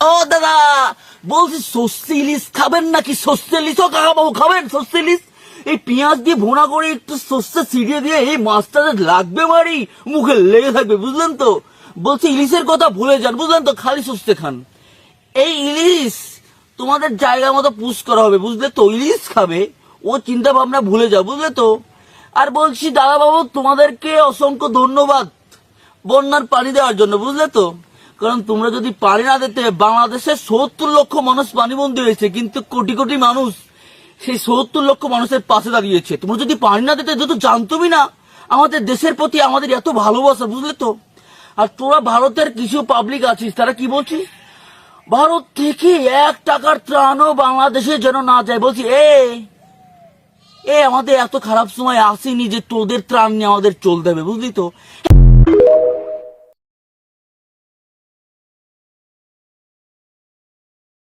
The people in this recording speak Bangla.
ও দাদা, বলছি ইলিশ খাবেন নাকি? ইলিশও কাকাবাবু খাবেন? ইলিশ? এই পেঁয়াজ দিয়ে ভোনা করে একটু সর্ষে ছিটিয়ে দিয়ে এই মাছটা লাগবে বাড়ি মুখে লেগে থাকবে, বুঝলেন তো? বলছি ইলিশের কথা ভুলে যান, বুঝলেন তো? খালি সর্ষে খান। এই ইলিশ তোমাদের জায়গা মতো পুষ করা হবে, বুঝলে তো? ইলিশ খাবে, ও চিন্তা ভাবনা ভুলে যাও, বুঝলে তো? আর বলছি দাদা বাবু তোমাদেরকে অসংখ্য ধন্যবাদ বন্যার পানি দেওয়ার জন্য, বুঝলে তো? কারণ তোমরা যদি পানি না দিতে, বাংলাদেশে সত্তর লক্ষ মানুষ পানিবন্দী হয়েছে, কিন্তু কোটি কোটি মানুষ সেই সত্তর লক্ষ মানুষের পাশে দাঁড়িয়েছে। তোমরা যদি পানি না দিতে তো জানতোই না, আমাদের দেশের প্রতি আমাদের এত ভালোবাসা, বুঝলে তো? আর তোরা ভারতের কিছু পাবলিক আছিস, তারা কি বলছিস ভারত থেকে এক টাকার ত্রাণও বাংলাদেশে যেন না যায়। বলছি, এ এ আমাদের এত খারাপ সময় আসেনি যে তোদের ত্রাণ নিয়ে আমাদের চলতে হবে, বুঝলি তো?